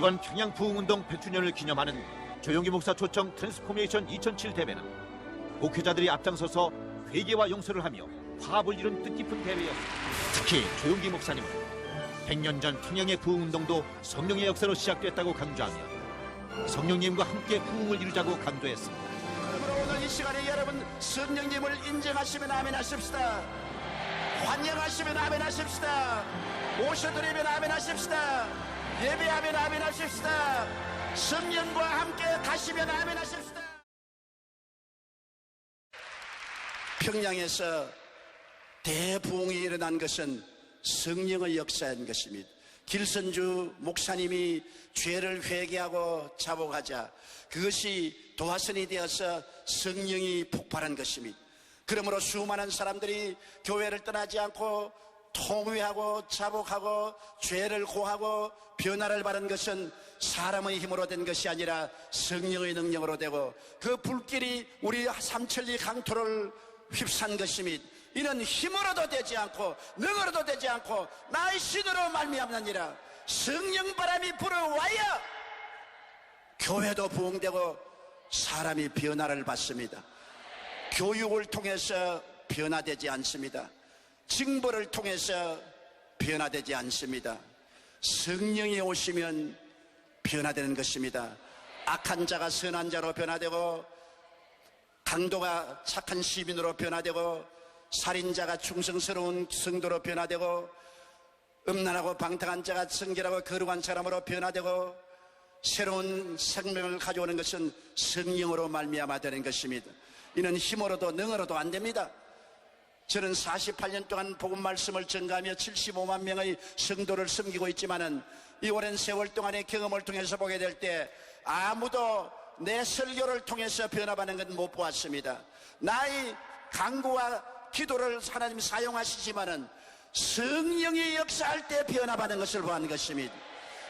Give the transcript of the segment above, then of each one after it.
이번 평양 부흥운동 100주년을 기념하는 조용기 목사 초청 트랜스포메이션 2007 대회는 목회자들이 앞장서서 회개와 용서를 하며 화합을 이룬 뜻깊은 대회였습니다. 특히 조용기 목사님은 100년 전 평양의 부흥운동도 성령의 역사로 시작됐다고 강조하며 성령님과 함께 부흥을 이루자고 강조했습니다. 그러므로 오늘 이 시간에 여러분 성령님을 인정하시면 아멘 하십시다. 환영하시면 아멘 하십시다. 오셔드리면 아멘 하십시다. 예배하면 아멘 하십시다. 성령과 함께 가시면 아멘 하십시다. 평양에서 대부흥이 일어난 것은 성령의 역사인 것입니다. 길선주 목사님이 죄를 회개하고 자복하자 그것이 도화선이 되어서 성령이 폭발한 것입니다. 그러므로 수많은 사람들이 교회를 떠나지 않고 통회하고 자복하고 죄를 고하고 변화를 받은 것은 사람의 힘으로 된 것이 아니라 성령의 능력으로 되고 그 불길이 우리 삼천리 강토를 휩싼 것입니다. 이는 힘으로도 되지 않고 능으로도 되지 않고 나의 신으로 말미암느니라 성령 바람이 불어와야 교회도 부흥되고 사람이 변화를 받습니다. 교육을 통해서 변화되지 않습니다. 징벌을 통해서 변화되지 않습니다. 성령이 오시면 변화되는 것입니다. 악한 자가 선한 자로 변화되고 강도가 착한 시민으로 변화되고 살인자가 충성스러운 성도로 변화되고 음란하고 방탕한 자가 성결하고 거룩한 사람으로 변화되고 새로운 생명을 가져오는 것은 성령으로 말미암아 되는 것입니다. 이는 힘으로도 능으로도 안 됩니다. 저는 48년 동안 복음 말씀을 전가하며 75만 명의 성도를 섬기고 있지만은 이 오랜 세월 동안의 경험을 통해서 보게 될 때 아무도 내 설교를 통해서 변화받는 건 못 보았습니다. 나의 강구와 기도를 하나님 사용하시지만은 성령이 역사할 때 변화받는 것을 보는 것입니다.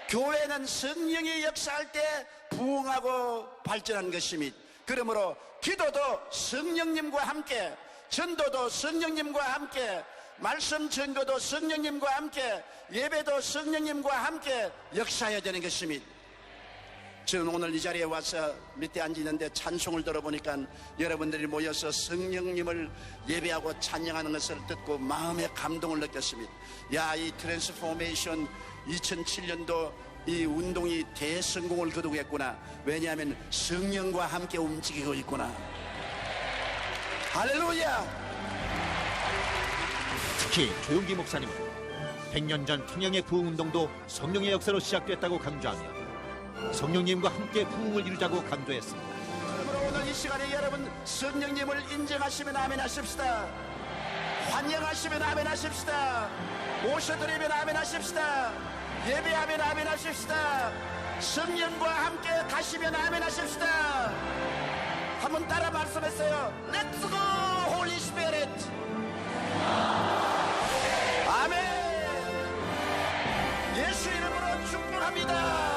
교회는 성령이 역사할 때 부흥하고 발전한 것입니다. 그러므로 기도도 성령님과 함께 전도도 성령님과 함께 말씀 전거도 성령님과 함께 예배도 성령님과 함께 역사해야 되는 것입니다. 저는 오늘 이 자리에 와서 밑에 앉았는데 찬송을 들어보니까 여러분들이 모여서 성령님을 예배하고 찬양하는 것을 듣고 마음의 감동을 느꼈습니다. 야, 이 트랜스포메이션 2007년도 이 운동이 대성공을 거두겠구나. 왜냐하면 성령과 함께 움직이고 있구나. 할렐루야! 특히 조용기 목사님은 100년 전 평양의 부흥운동도 성령의 역사로 시작됐다고 강조하며 성령님과 함께 부흥을 이루자고 강조했습니다. 그러므로 오늘 이 시간에 여러분 성령님을 인정하시면 아멘 하십시다. 환영하시면 아멘 하십시다. 오셔드리면 아멘 하십시다. 예배하면 아멘 하십시다. 성령과 함께 가시면 아멘 하십시다. 한번 따라 말씀했어요. Holy 아멘. 예수 이름으로 축복합니다.